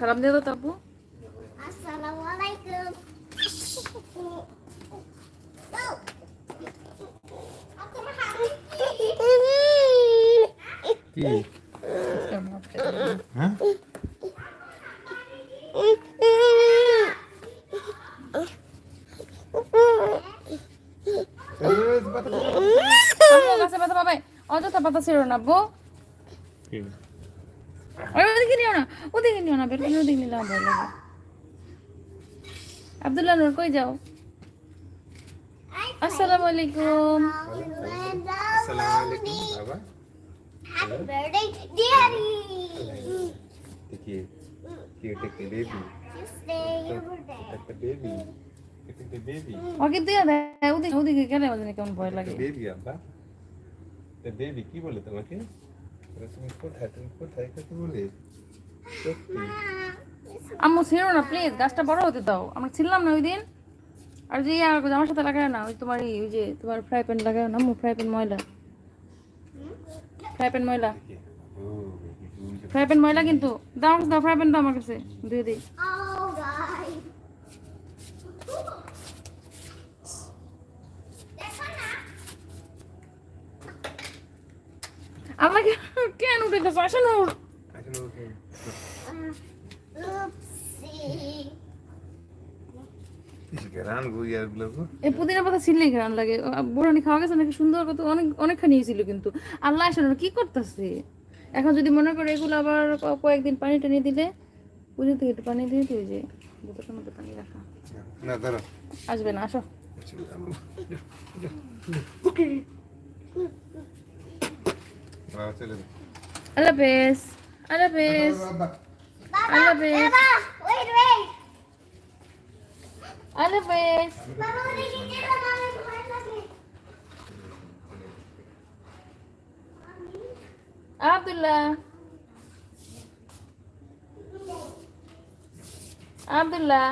সালাম দিয়ে দাও তো আপু। আসসালামু আলাইকুম কি? হ্যাঁ? অযথা পাতা ছিল না? ওই ওদিকে নিও না ওদিকে নিও না বের করে ওদিকে নিলে আমার ভয় লাগে আব্দুল্লাহ নূর কই যাও? আসসালামু আলাইকুম। আসসালামু আলাইকুম বাবা। Happy birthday, Daddy! দেখি কি এটা কি বেবি Tuesday, your birthday. একটা বেবি এটা কি বেবি ওকে দিয়ে দেয় ওদিকে ওদিকে গেলে আমার কেমন ভয় লাগে। বেবি আব্বা। এটা বেবি কি বলে তোমাকে? তুমি কোথায়? তুমি কোথায়? কাকে বলে। আম্মু ছিল না প্লিজ গাছটা বড় হতে দাও। আমরা ছিলাম না ওই দিন। আর যে আমার সাথে লাগায় না ওই তোমার ওই যে তোমার ফ্রাই প্যান লাগায় না আম্মু? ফ্রাই প্যান ময়লা। ফ্রাই প্যান ময়লা। ফ্রাই প্যান ময়লা কিন্তু। দাও আমাকে দাও ফ্রাই প্যান দাও আমার কাছে। দিয়ে দিই। Oh, আমাকে ওকে. ইস গান গুই আর ব্লগো এই পুদিনা পাতা ছিললে ঘ্রাণ লাগে। বোরানি খাওয়া গেছে নাকি? সুন্দর কত অনেক অনেকখানি ছিল কিন্তু। আল্লাহ আসলে কি করতেছে? এখন যদি মনে করে এগুলো আবার কয়েকদিন পানি টানি দিলে পুজো থেকে একটু পানি দিয়ে দিই যে মধ্যে পানি রাখা। আসবে না আসো। বাবা চলে যাও আল্লাহ হাফেজ আল্লাহ হাফেজ বাবা আল্লাহ হাফেজ Baba, wait, wait. আল্লাহ হাফেজ Baba, ওদিকে গেলে আমার ভয় লাগে। আব্দুল্লাহ আব্দুল্লাহ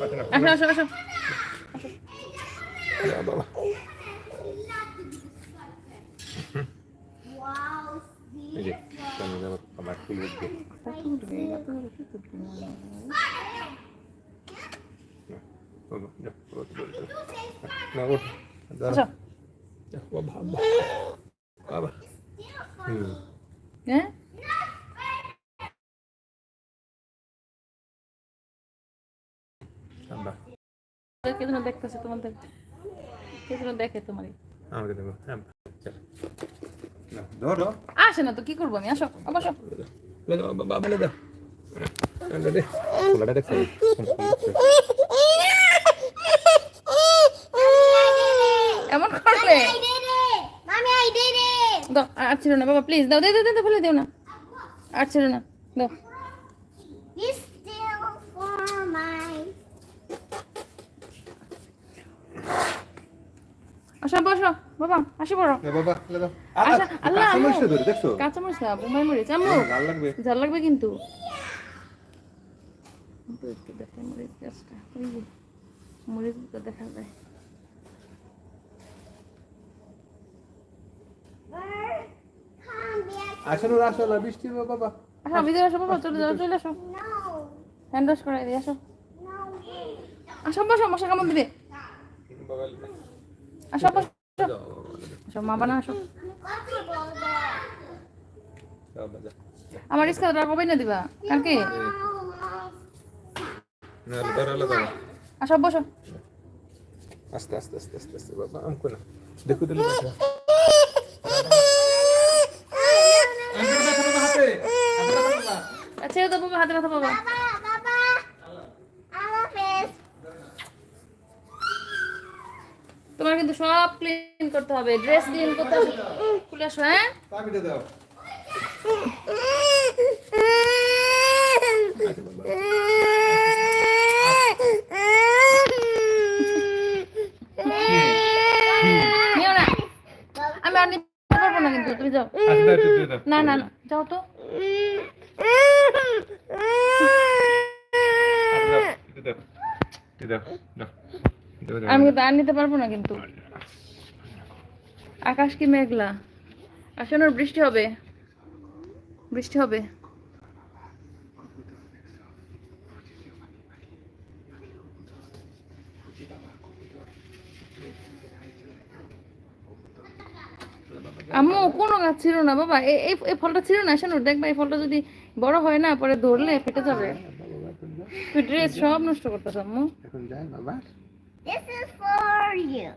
পাঠনা আসো আসো আসো বাবা Wow, এই যে সামনে যাবো আমার ফুল উঠবে বাবা যা ওঠ বল না ওঠ দাঁড়া আসো যা, হ্যাঁ কে যেন দেখতেছে তোমাদের দেখে তোমারই আমাকে আসে না তো কি করব আমি আসো অবশ্য বাবা বাবা দে আর ছিল না বাবা প্লিজ দাও দে দে ফেলে দেও না। আর ছিল না দাও। আসো বসো বাবা আসো বড়। আচ্ছা, আল্লাহ কাঁচা ঝাল লাগবে। কিন্তু। দেখা যায়। Back. আসলে আসলে বৃষ্টি হবে বাবা। আসো ভিতরে আসো বাবা চলে যাও চলে আসো। হ্যান্ড ওয়াশ করাই দিই আসো. আসো বসো মশা কামড় দিবে। বাবা আসো বসো আসো মা বানা আসো। আমার রিস্কা কবে না দিবা? কালকে? না আসো বসো। আস্তে আস্তে আস্তে আস্তে আস্তে বাবা আমকো না। দেখো দিলে দেখা ছেড়ে দেবো হাতে ব্যথা it. তোমার কিন্তু সব ক্লিন করতে হবে ড্রেস ক্লিন করতে হবে। খুলে আসো হ্যাঁ? দাও। আমি আর নিতে পারব না কিন্তু তুমি যাও। আচ্ছা না না যাও তো আচ্ছা, দাও, একটু দাও। একটু দাও, দাও। দাও, দাও, আমি আর নিতে পারব না কিন্তু। আকাশ কি মেঘলা? বৃষ্টি হবে। বৃষ্টি হবে। আম্মু, কোনো গাছ ছিল না, বাবা। এই ফলটা ছিল না? শোনো দেখবা, এই ফলটা যদি বড় হয় না, পরে ধরলে ফেটে যাবে। তুই ড্রেস সব নষ্ট করতেছ আম্মু এখন যাই বাবা This is for you.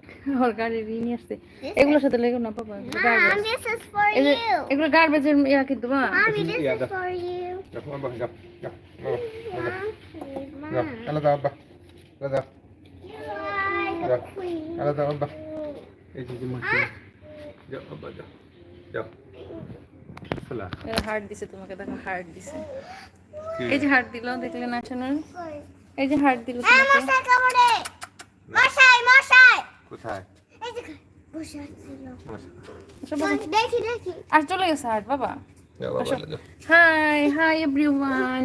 ওর গাড়ি নিয়ে আসছে এগুলোর সাথে লেগে না বাবা এগুলো Mom, this is for এই you. এগুলো গার্বেজের ইয়া কিন্তু মা Mommy, this Yeah, is the- for you. যাও, বাবা, বাবা, বাবা, Mom. আলাদা আব্বা, আলাদা, You are the Yeah. queen. আলাদা আব্বা। এই যে যে মাছি। যাও, আব্বা, যাও, যাও। খোলা। হার্ট দিছে তোমাকে দেখো হার্ট দিছে কি? এই যে হার্ট দিল দেখলে না শোনার এই যে হার্ট দিল এই মশাই কামড়ে। মশাই মশাই। কোথায়? এই যে বসে বাবা। দেখি দেখি। আর চলে গেছে হার্ট বাবা। Hi hi everyone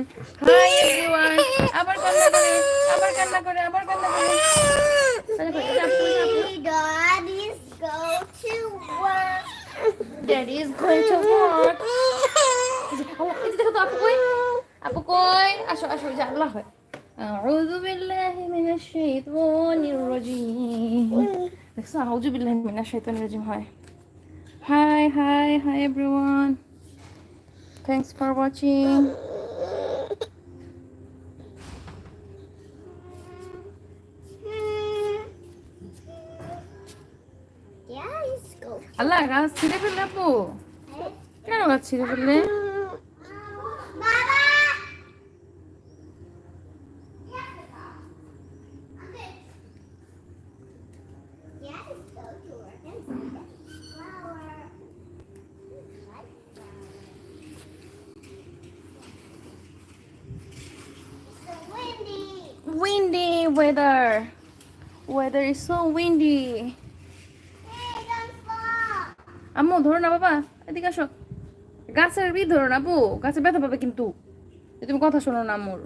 hi everyone আবার কান্না করে আবার কান্না করে আবার কান্না করে। তাহলে কই, এটা আপু, এটা আপু। Daddy's go to work. Daddy is going to work. আপু কই? আসো আসো আল্লাহ হয় আউযু বিল্লাহি মিনাশ শাইতানির রাজিম। দেখছ আউযু বিল্লাহি মিনাশ শাইতানির রাজিম হয়। Hi hi hi everyone thanks for watching আল্লাহ গাছ ছিঁড়ে ফেললে আপু। কেন গাছ ছিঁড়ে ফেললে? Weather. Weather is so windy. আম্মু, ধরো না বাবা, এদিকে আসো। গাছের বি ধরো না, আপু। গাছে ব্যথা পাবে কিন্তু। তুমি কথা শোনো না, আম্মুর।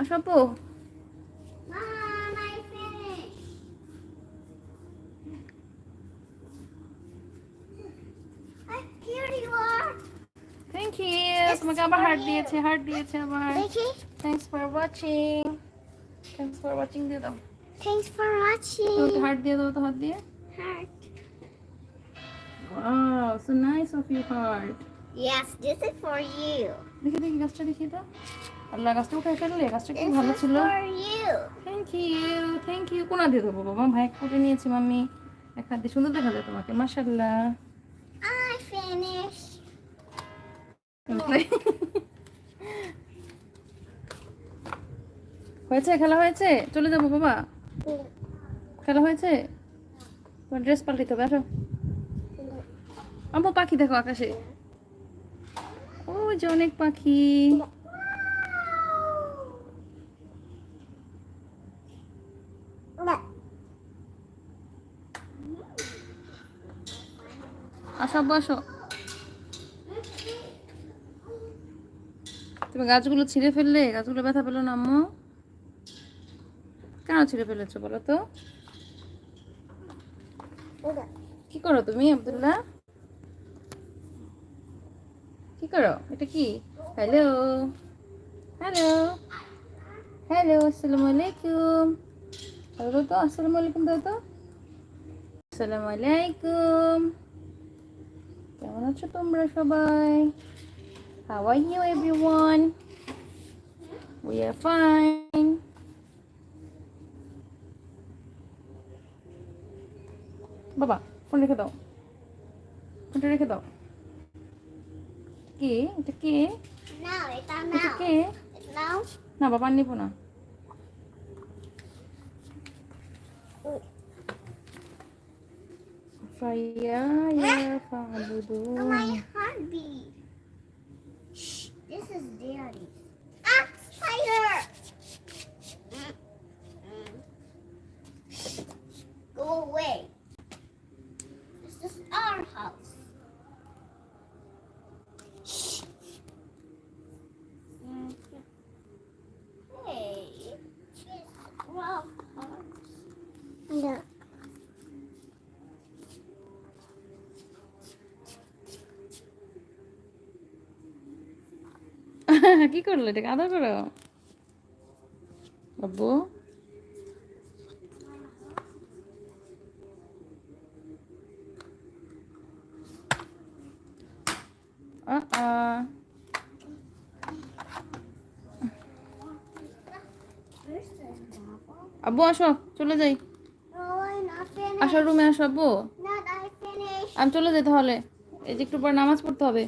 আসো, আপু. থ্যাংক ইউ তোমাকে আবার হার্ট দিয়েছে হার্ট দিয়েছে আবার। Thanks for watching thanks for watching দিয়ে দাও। Thanks for watching. হার্ট দিয়ে দাও তো হাত দিয়ে। Heart. Wow so nice of you heart Yes, this is for you. দেখি দেখি গাছটা দেখি তো আল্লাহ গাছটা উঠে ফেললে গাছটা কি This ভালো is ছিল। for you. Thank you thank you কোনা দিয়ে দেবো বাবা? ভাই কুটে নিয়েছি মাম্মি। এক হাত দিয়ে সুন্দর দেখা যায় তোমাকে মাশাল্লাহ I finished. হয়েছে? খেলা হয়েছে? চলে যাব বাবা। খেলা হয়েছে? ড্রেস পাল্টিতে হবে, আসো। পাখি দেখো আকাশে। ও যে অনেক পাখি। আসো আসো। তুমি গাছগুলো ছিঁড়ে ফেললে? গাছগুলো ব্যথা পেল না আম্মু? কেন ছিঁড়ে ফেলেছো বলো তো? কি করো তুমি আব্দুল্লাহ? কি করো? এটা কি? হ্যালো হ্যালো হ্যালো আসসালামু আলাইকুম। দাও তো? আসসালামু আলাইকুম দাদা আসসালামু আলাইকুম। কেমন আছো তোমরা সবাই? How are you everyone we are fine বাবা ফোন রেখে দাও ফোনটা রেখে দাও কে এটা কে এটা. কে. না বাবা নিব না ফাইয়া ইয়া ফাবুদুন My heartbeat. Shh, this is daddy. কি করল এটাকে আদর করো আব্বু আ-আ। আব্বু আসো চলে যাই. আসো রুমে আসো আব্বু. আমি চলে যাই তাহলে এই যে একটু পর নামাজ পড়তে হবে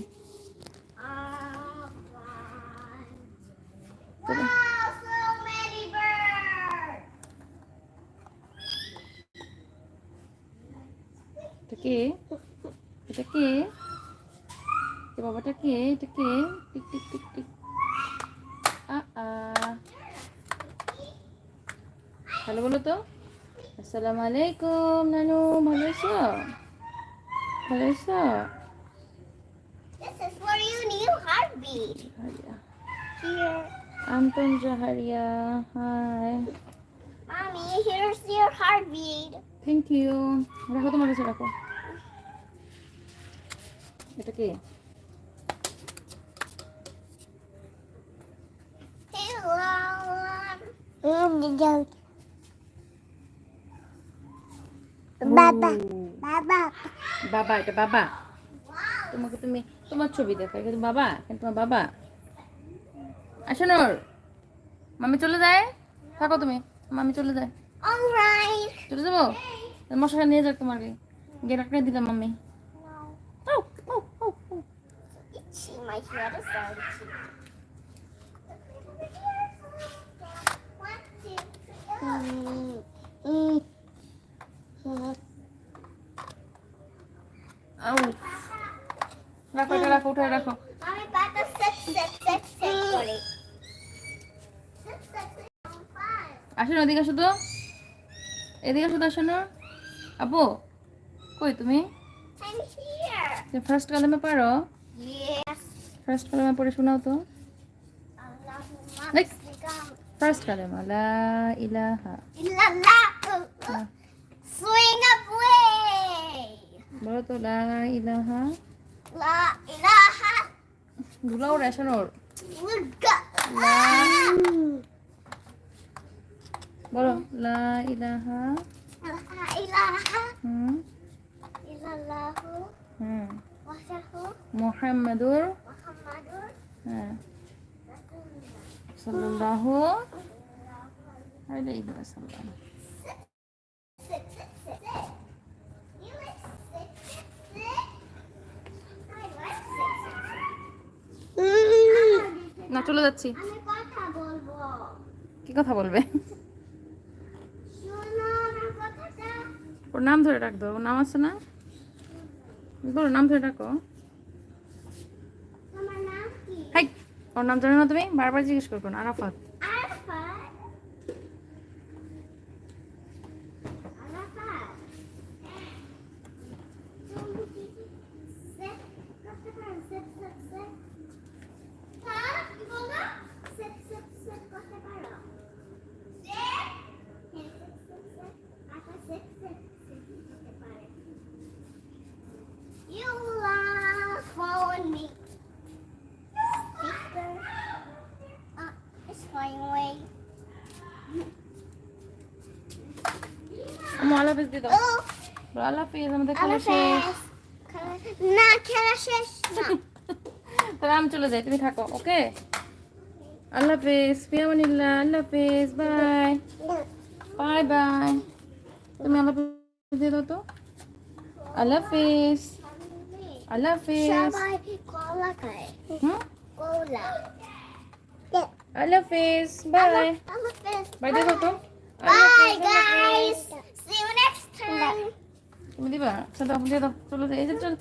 Ah, fine. Wow, so many birds. এটা কে এটা কে এ বাবাটা কে এটা কে টিক টিক টিক টিক। আ হ্যালো বলো তো। আসসালামু আলাইকুম নানু ভালো আছো? ভালো আছো? This is for you, new heartbeat. হারিয়া Here. আন্তন জাহারিয়া hi. Mommy, here's your heartbeat. Thank you রাখো তোমার কাছে রাখো। এটা কে? Hello. ও, Baba. Baba. বাবা এটা বাবা। তোমাকে তুমি তোমার ছবি দেখায় কিন্তু বাবা কিন্তু তোমার বাবা। আসো নর মামি চলে যায়? থাকো তুমি মামি চলে যায়। চলে যাব? মশাটা নিয়ে যাক তোমাকে। রাখতে দিলাম মামি। Itchy. My head is so itchy. রাখো এটা রাখো উঠে রাখো আমি পাতা সেট সেট সেট সেট করি সেট সেট সেট আসো এদিকে আসো তো এদিকে আসো তো আসো আপু কই তুমি. ফার্স্ট কালামে পারো. ফার্স্ট কালামে পড়ে শোনাও তো. ফার্স্ট কালামা লা ইলাহা Illallah. Ah. Swing away. বলো তো লা ইলাহা La ilaha ধুলাও রেশনোর illallah. বলো লা ইলাহা ilaha হুম illallahu হুম মুহাম্মাদুর Muhammadur হ্যাঁ. সাল্লাল্লাহু আলাইহি ওয়াসাল্লাম. না চলে যাচ্ছি। কি কথা বলবে? ওর নাম ধরে ডাক দাও ওর নাম আছে না? বলো নাম ধরে ডাকো তোমার নাম কি হাই ওর নাম জানো না তুমি? বারবার জিজ্ঞেস করব না আরাফাত। Thank আরাফাত তুমি কি সেট করতে পারো সেট সেট সেট হ্যাঁ কি বলো সেট সেট সেট করতে পারো সেট হ্যাঁ সেট সেট সেট আটা সেট সেট সেট করতে পারে You love following me. Speaker. Uh, it's flying away. আমি আল্লাহ হাফিজ দিয়ে দাও। আল্লাহ হাফিজ আমাদের খেলা শেষ। না খেলা শেষ না। তাহলে আমি চলে যাই তুমি থাকো ওকে? আল্লাহ হাফিজ ফিয়ামানিল্লাহ আল্লাহ হাফিজ বাই। Bye bye. তুমি আল্লাহ হাফিজ দিয়ে দাও তো। আল্লাহ হাফিজ। আল্লাহ হাফিজ। সবাই কলা খায়। হুম? কলা। আল্লাহ হাফিজ বাই। বাই দাও তো। Bye guys. See you next time. তুমি দিবা? চলো দিয়ে দাও চলো এই যে চল।